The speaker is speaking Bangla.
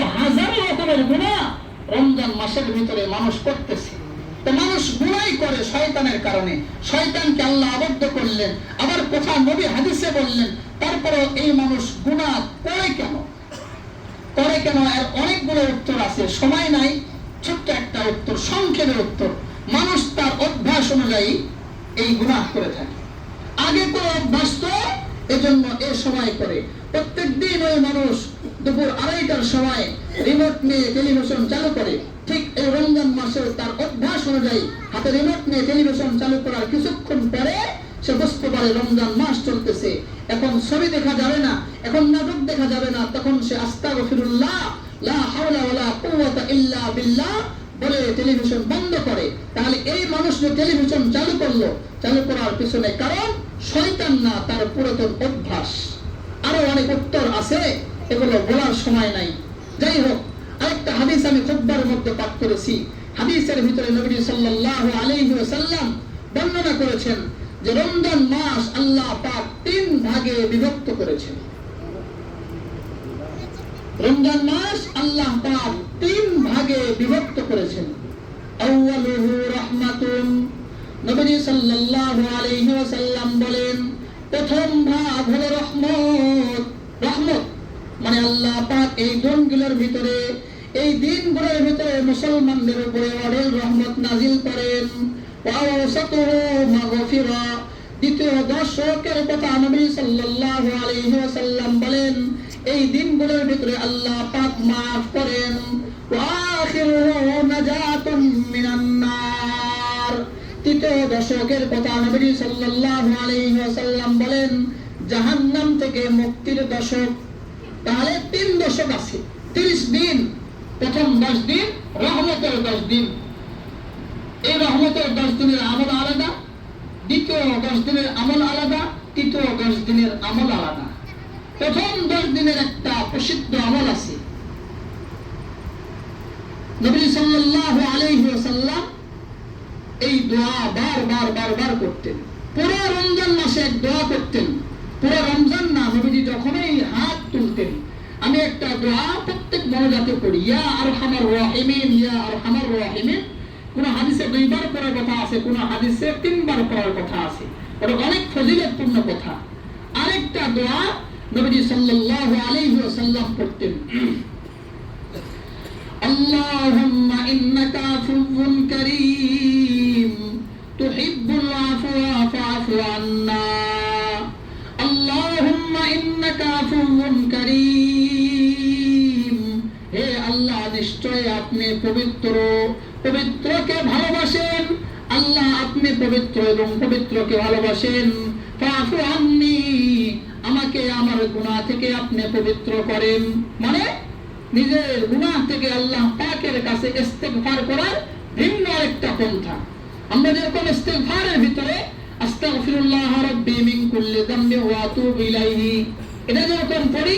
হাজারো রকমের গুণা রমজান মাসের ভিতরে মানুষ করতেছে। মানুষ গুণাই করে শয়তানের কারণে। শয়তানকে আল্লাহ আবদ্ধ করলেন, আবার কোথা নবী হাদিসে বললেন তারপরে এই মানুষ গুণা করে কেন? করে কেন? এর অনেকগুলো উত্তর আছে। সময় নাই, ছোট্ট একটা উত্তর, সংক্ষেপে উত্তর। মানুষ তার অভ্যাস অনুযায়ী এই গুনাহ করে থাকে। আগে তো অভ্যাস তো এজন্য এ সময় করে প্রত্যেক দিন ওই মানুষ দুপুর আড়াইটার সময় রিমোট নিয়ে টেলিভিশন চালু করে। ঠিক এই রমজান মাসে তার অভ্যাস অনুযায়ী হাতে রিমোট নিয়ে টেলিভিশন চালু করার কিছুক্ষণ পরে সে বুঝতে পারে রমজান মাস চলতেছে। এখন ছবি দেখা যাবে না, এখন নাটক দেখা যাবে না, তখন সে আস্তাগফিরুল্লাহ, লা হাওলা ওয়ালা কুওয়াতা ইল্লা বিল্লাহ বলে টেলিভিশন বন্ধ করে, তাহলে এই মানুষ যে টেলিভিশন চালু করল, চালু করার পিছনে কারণ শয়তান না, তার পুরাতন অভ্যাস। আরও অনেক উত্তর আছে, এগুলো বলার সময় নাই। যাই হোক, আরেকটা হাদিস আমি খুববার মধ্যে পাঠ করেছি। হাদিসের ভিতরে নবী সাল্লাল্লাহু আলাইহি ওয়াসাল্লাম বর্ণনা করেছেন যে রমজান মাস আল্লাহ পাক তিন ভাগে বিভক্ত করেছেন। রমজান মাস আল্লাহ পাক তিন ভাগে বিভক্ত করেছেন। আউয়ালুহু রাহমাতুন। নবী সাল্লাল্লাহু আলাইহি ওয়াসাল্লাম বলেন, প্রথম ভাগ হলো রহমত। রহমত মানে আল্লাহ পাক এই দিনগুলোর ভিতরে, এই দিনগুলোর ভিতরে মুসলমানদের উপরে অঢেল রহমত নাজিল করেন। ওয়াওসাতুহু মাগফিরা। দ্বিতীয় দশকের কথা নবী সাল্লাল্লাহু আলাইহি ওয়াসাল্লাম বলেন, এই দিনগুলোর ভিতরে আল্লাহ পাক করেন। নাজাতুম মিনান নার। তৃতীয় দশকের কথা নবী সাল্লাল্লাহু আলাইহি ওয়াসাল্লাম বলেন, জাহান্নাম থেকে মুক্তির দশক। তাহলে তিন দশক আছে, তিরিশ দিন, প্রথম দশ দিন, রহমতের দশ দিন। এই রহমতের দশ দিনের আমল আলাদা দ্বিতীয় দশ দিনের আমল আলাদা, তৃতীয় দশ দিনের আমল আলাদা। প্রথম দশ দিনের একটা প্রসিদ্ধ আমল আছে। এই দোয়া বারবার বারবার করতেন। পুরো রমজান মাসে এক দোয়া করতেন। পুরো রমজান না, নবীজি যখনই হাত তুলতেন, আমি একটা দোয়া প্রত্যেক মনোজাতে করি ইয়া আর হামার রাহিমিন, ইয়া আর হামার রাহিমিন। কোন হাদিসে দুইবার পড়ার কথা আছে, কোন হাদিসে তিনবার পড়ার কথা আছে। ওটা অনেক ফজিলতপূর্ণ কথা। আরেকটা দোয়া নবীজি সাল্লাল্লাহু আলাইহি ওয়াসাল্লাম পড়তেন। আল্লাহুম্মা ইন্নাকা আফুউন কারীম, তুহিব্বুল আফওয়া ফা'ফু আন্না। আল্লাহুম্মা ইন্নাকা আফুউন কারীম। আপনি পবিত্র, পবিত্রকে ভালোবাসেন। আল্লাহ আপনি পবিত্র এবং পবিত্রকে ভালোবাসেন। আমাকে আমার গুনাহ থেকে আপনি পবিত্র করেন। মানে নিজের গুনাহ থেকে আল্লাহ পাকের কাছে ইস্তেগফার করার ভিন্ন আরেকটা পন্থা। আমরা যেরকম ইস্তেগফারের ভিতরে, আস্তাগফিরুল্লাহ রাব্বি মিন কুল্লি যামবি ওয়া আতুবু ইলাইহি, এটা যেরকম পড়ি